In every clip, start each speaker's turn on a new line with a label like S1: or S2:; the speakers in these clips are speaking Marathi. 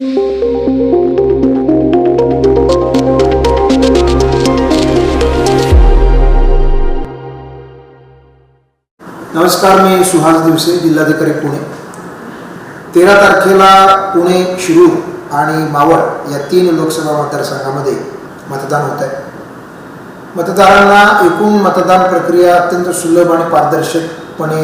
S1: नमस्कार मी सुहास दिवसे जिल्हाधिकारी पुणे. तेरा तारखेला पुणे शिरूर आणि मावळ या तीन लोकसभा मतदारसंघामध्ये मतदान होत आहे. मतदारांना एकूण मतदान प्रक्रिया अत्यंत सुलभ आणि पारदर्शकपणे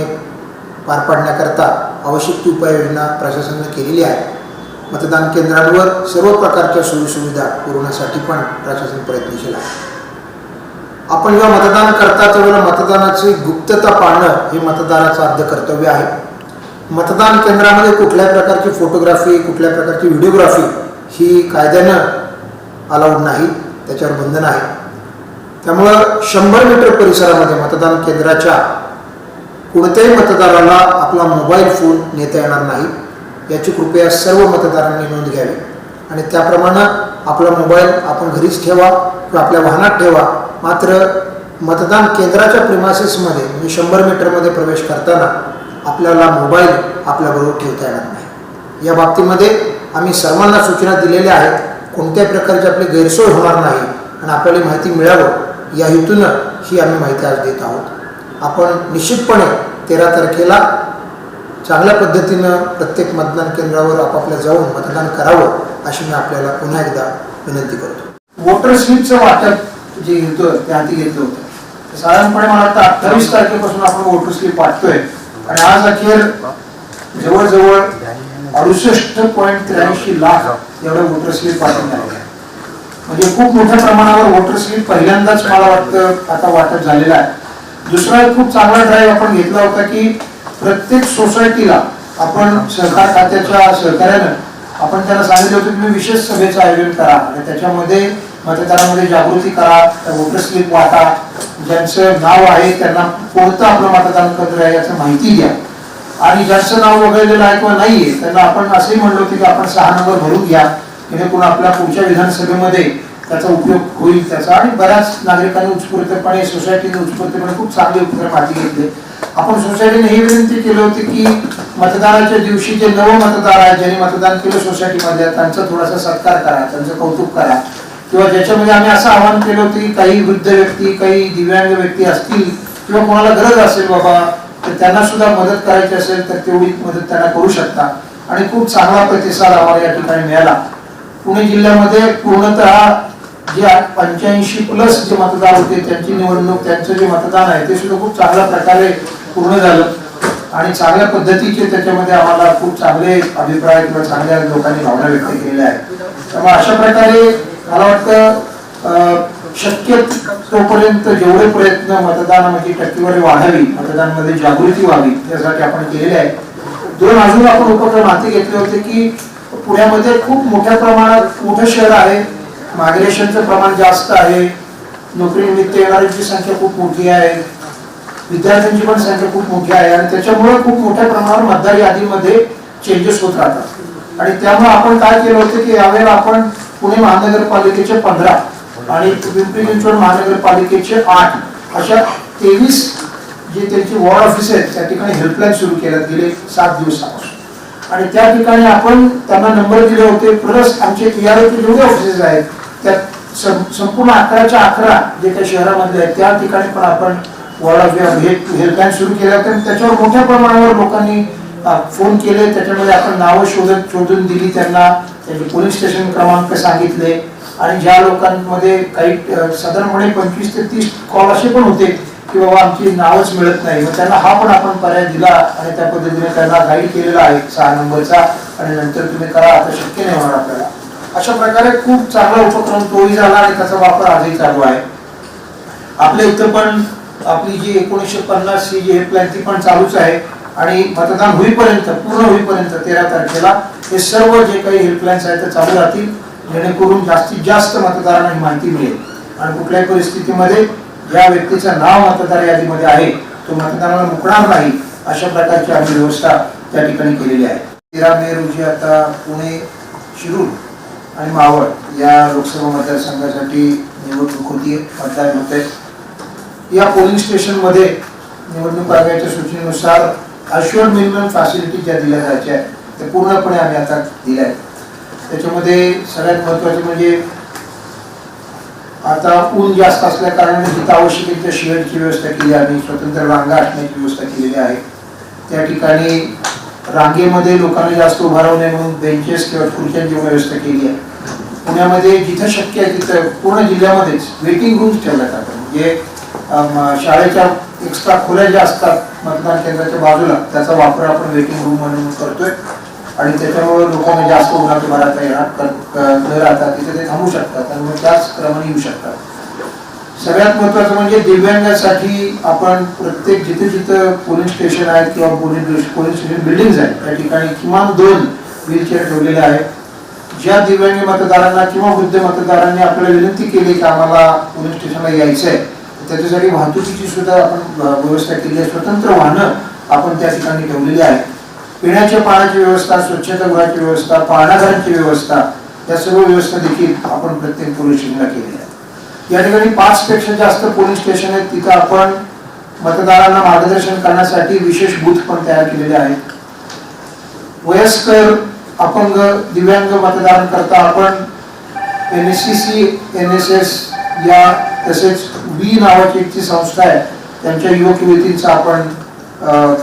S1: पार पाडण्याकरता आवश्यक ती उपाययोजना प्रशासनाने केलेली आहे. मतदान केंद्रांवर सर्व प्रकारच्या सोयीसुविधा पुरवण्यासाठी पण प्रशासन प्रयत्नशील आहे. आपण जेव्हा मतदान करता तेव्हा मतदानाची गुप्तता पाळणं हे मतदानाचं आद्य कर्तव्य आहे. मतदान केंद्रामध्ये कुठल्याही प्रकारची फोटोग्राफी कुठल्या प्रकारची व्हिडिओग्राफी ही कायद्यानं अलाउड नाही त्याच्यावर बंधन आहे. त्यामुळं शंभर मीटर परिसरामध्ये मतदान केंद्राच्या कोणत्याही मतदाराला आपला मोबाईल फोन नेता येणार नाही. याची कृपया सर्व मतदारांनी नोंद घ्यावी. आणि त्याप्रमाणे आपला मोबाईल आपण घरीच ठेवा किंवा आपल्या वाहनात ठेवा. मात्र मतदान केंद्राच्या प्रिमासिसमध्ये म्हणजे शंभर मीटरमध्ये प्रवेश करताना आपल्याला मोबाईल आपल्याबरोबर ठेवता येणार नाही. या बाबतीमध्ये आम्ही सर्वांना सूचना दिलेल्या आहेत कोणत्याही प्रकारची आपली गैरसोय होणार नाही आणि आपल्याला माहिती मिळावं या हेतूनं ही आम्ही माहिती आज देत आहोत. आपण निश्चितपणे तेरा तारखेला चांगल्या पद्धतीनं प्रत्येक मतदान केंद्रावर आपापल्या जाऊन मतदान करावं अशी मी आपल्याला पुन्हा एकदा विनंती करतो. वोटर स्लिपचं वाटप जे घेतो ते हाती घेतलं होतं. साधारणपणे मला वाटतं अठ्ठावीस तारखेपासून आपण वोटर स्लिप वाटतोय आणि आज अखेर जवळजवळ अडुसष्ट पॉईंट त्र्याऐंशी लाख एवढे वोटर स्लिप वाटून आहे म्हणजे खूप मोठ्या प्रमाणावर वोटर स्लिप पहिल्यांदाच मला वाटतं आता वाटप झालेलं आहे. दुसरा एक खूप चांगला ड्राईव्ह आपण घेतला होता की प्रत्येक सोसायटीला आपण सहकार खात्याच्या सहकार्यानं आपण त्याला सांगितलं होतं तुम्ही विशेष सभेचं आयोजन करा आणि त्याच्यामध्ये मतदारांमध्ये जागृती करा वोटर स्लिप वाटा ज्यांचं नाव आहे त्यांना कोणतं आपलं मतदान केंद्र आहे याचं माहिती द्या. आणि ज्यांचं नाव वगळलेलं आहे किंवा नाहीये त्यांना आपण असंही म्हणलो होतं की आपण सहा नंबर भरून घ्या. जेणेकरून आपल्या पुढच्या विधानसभेमध्ये त्याचा उपयोग होईल त्याचा. आणि बऱ्याच नागरिकांनी उत्स्फूर्तपणे सोसायटीने उत्स्फूर्तपणे खूप चांगले उपक्रम हाती घेतले. आपण सोसायटीने ही विनंती केली होती की मतदानाच्या दिवशी जे नव मतदार आहेत ज्यांनी मतदान केलं सोसायटीमध्ये त्यांचा थोडासा सत्कार करा त्यांचं कौतुक करा. किंवा ज्याच्यामध्ये आम्ही असं आवाहन केलं होतं की काही वृद्ध व्यक्ती काही दिव्यांग व्यक्ती असतील किंवा कोणाला गरज असेल बाबा तर त्यांना सुद्धा मदत करायची असेल तर तेवढी मदत त्यांना करू शकता. आणि खूप चांगला प्रतिसाद आम्हाला या ठिकाणी मिळाला. पुणे जिल्ह्यामध्ये पूर्णतः जे पंच्याऐंशी प्लस जे मतदार होते त्यांची निवडणूक त्यांचं जे मतदान आहे ते सुद्धा खूप चांगल्या प्रकारे पूर्ण झालं. आणि चांगल्या पद्धतीचे त्याच्यामध्ये आम्हाला खूप चांगले अभिप्राय किंवा चांगल्या लोकांनी भावना व्यक्त केलेल्या आहेत. त्यामुळे अशा प्रकारे मला वाटतं अं, शक्य तोपर्यंत जेवढे प्रयत्न मतदानामध्ये म्हणजे टक्केवारी वाढावी मतदानामध्ये जागृती व्हावी यासाठी आपण केलेले आहे दोन अजून आपण उपक्रम हाती घेतले होते की पुण्यामध्ये खूप मोठ्या प्रमाणात मोठं शहर आहे. मायग्रेशनचं प्रमाण जास्त आहे. नोकरीनिमित्त येणाऱ्यांची संख्या खूप मोठी आहे. विद्यार्थ्यांची पण संख्या खूप मोठी आहे. आणि त्याच्यामुळे खूप मोठ्या प्रमाणावर मतदार यादीमध्ये चेंजेस होत राहतात. आणि त्यामुळे आपण काय केलं होतं की यावेळेला आपण पुणे महानगरपालिकेचे पंधरा आणि पिंपरी चिंचवड महानगरपालिकेचे आठ अशा तेवीस जे त्यांची वॉर्ड ऑफिस आहेत त्या ठिकाणी हेल्पलाईन सुरू केल्यात गेले सात दिवसापासून. आणि त्या ठिकाणी आपण त्यांना नंबर दिले होते. प्लस आमचे पीआरओचे जेवढे ऑफिसेस आहेत त्यात संपूर्ण अकराच्या अकरा जे काही शहरामधले आहेत त्या ठिकाणी पण आपण हेल्पलाईन सुरू केल्या तर त्याच्यावर मोठ्या प्रमाणावर लोकांनी फोन केले. त्याच्यामध्ये आपण नावं शोधत शोधून दिली त्यांना. त्यांचे पोलीस स्टेशन क्रमांक सांगितले. आणि ज्या लोकांमध्ये काही साधारणपणे पंचवीस ते तीस कॉल असे पण होते की बाबा आमची नावच मिळत नाही. मग त्यांना हा पण आपण पर्याय दिला आणि त्या पद्धतीने त्यांना गाईड केलेला आहे सहा नंबरचा. आणि नंतर तुम्ही करा. आता शक्य नाही होणार आपल्याला. अशा प्रकारे खूप चांगला उपक्रम तोही झाला आणि त्याचा वापर आजही चालू आहे. आपल्या इथं पण आपली जी एकोणीसशे पन्नास ही जी हेल्पलाईन ती पण चालूच आहे आणि मतदान होईपर्यंत पूर्ण होईपर्यंत तेरा तारखेला हे सर्व जे काही हेल्पलाईन्स आहेत ते चालू राहतील. जेणेकरून जास्तीत जास्त मतदारांना ही माहिती मिळेल. आणि कुठल्याही परिस्थितीमध्ये ज्या व्यक्तीचं नाव मतदार यादीमध्ये आहे तो मतदानाला मुकणार नाही अशा प्रकारची आम्ही व्यवस्था त्या ठिकाणी केलेली आहे. तेरा मे रोजी आता पुणे शिरूर आणि मावळ या लोकसभा मतदारसंघासाठी निवडणूक होती मतदान होते या पोलिंग स्टेशनमध्ये निवडणूक आयोगाच्या सूचनेनुसार अश्युअर मिनिमम फॅसिलिटी ज्या दिल्या जायच्या आहेत त्या पूर्णपणे आम्ही आता दिल्या आहेत. त्याच्यामध्ये सगळ्यात महत्त्वाचे म्हणजे आता ऊन जास्त असल्या कारणाने तिथं आवश्यक आहे तिथं शेडची व्यवस्था केली आम्ही स्वतंत्र रांगा असण्याची व्यवस्था केलेली आहे. त्या ठिकाणी रांगेमध्ये लोकांना जास्त उभा राहू नये म्हणून बेंचेस किंवा खुर्च्यांची व्यवस्था केली आहे. पुण्यामध्ये जिथं शक्य आहे तिथं पूर्ण जिल्ह्यामध्येच वेटिंग रूम्स ठेवल्या जातात म्हणजे शाळेच्या एक्स्ट्रा खोल्या ज्या असतात मतदान केंद्राच्या बाजूला त्याचा वापर आपण वेटिंग रूम म्हणून करतोय. आणि त्याच्यामुळे लोकांना म्हणजे जास्त उन्हात उभारता येणार न राहतात तिथे ते थांबू शकतात त्यामुळे त्याच क्रमाने येऊ शकतात. सगळ्यात महत्वाचं म्हणजे दिव्यांगासाठी आपण प्रत्येक जिथे जिथं पोलीस स्टेशन आहेत किंवा पोलीस पोलीस स्टेशन बिल्डिंग्स आहेत त्या ठिकाणी किमान दोन व्हीलचेअर ठेवलेले आहेत. ज्या दिव्यांग मतदारांना किंवा वृद्ध मतदारांनी आपल्याला विनंती केली की आम्हाला पोलीस स्टेशनला यायचं आहे त्याच्यासाठी वाहतुकीची सुद्धा आपण व्यवस्था केली आहे. स्वतंत्र वाहनं आपण त्या ठिकाणी ठेवलेली आहे पिण्याच्या पाण्याची व्यवस्था स्वच्छतागृहाची व्यवस्था पाळणाघरांची व्यवस्था या सर्व व्यवस्था देखील आपण प्रत्येक पोलीस स्टेशनला केली आहे या ठिकाणी पाच पेक्षा जास्त पोलीस स्टेशन आहेत. तिथं आपण मतदारांना मार्गदर्शन करण्यासाठी विशेष बूथ पण तयार केलेले आहेत. वयस्कर अपंग दिव्यांग मतदारांकरता आपण N S C C N S S या तसेच वी नावाची एक जी संस्था आहे त्यांच्या युवक युवतींचा आपण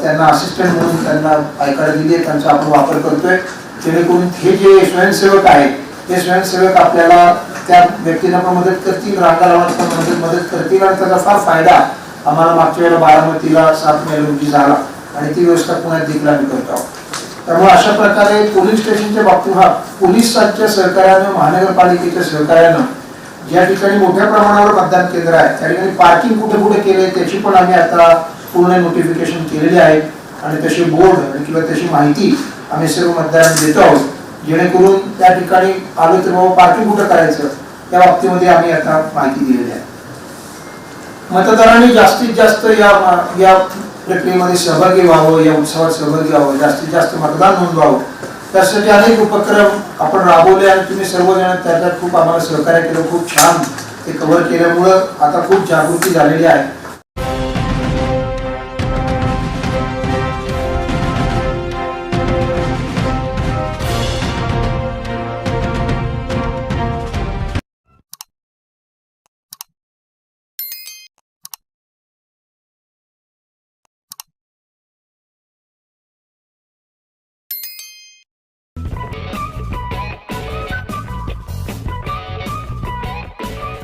S1: त्यांना असिस्टंट म्हणून त्यांना ऐकायला दिली आहे. त्यांचा आपण वापर करतोय. जेणेकरून हे जे स्वयंसेवक आहेत हे स्वयंसेवक आपल्याला त्या व्यक्तींना पण मदत करतील रांगा पण मदत मदत करतील आणि त्याचा फार फायदा आम्हाला मागच्या वेळेला बारामतीला सात मे रोजी झाला आणि ती व्यवस्था पुण्यात देखील आम्ही करतो आहोत. त्यामुळे अशा प्रकारे पोलीस स्टेशनच्या बाबतीत हा पोलिसांच्या सहकार्यानं महानगरपालिकेच्या सहकार्यानं ज्या ठिकाणी मोठ्या प्रमाणावर मतदान केंद्र आहे त्या ठिकाणी पार्किंग कुठे कुठे केले त्याची पण आम्ही आता पूर्ण नोटिफिकेशन केलेली आहे. आणि तसे बोर्ड आणि किंवा तशी माहिती आम्ही सर्व मतदारांना देतो आहोत. जेणेकरून त्या ठिकाणी आलो तर बाबा पार्किंग कुठं करायचं? त्या बाबतीमध्ये आम्ही आता माहिती दिलेली आहे. मतदारांनी जास्तीत जास्त या या प्रक्रियेमध्ये सहभागी व्हावं या उत्सवात सहभागी व्हावं जास्तीत जास्त मतदान नोंदवावं. त्यासाठी अनेक उपक्रम आपण राबवले आणि तुम्ही सर्वजण त्याच्यात खूप आम्हाला सहकार्य केलं खूप छान ते कव्हर केल्यामुळं आता खूप जागृती झालेली आहे.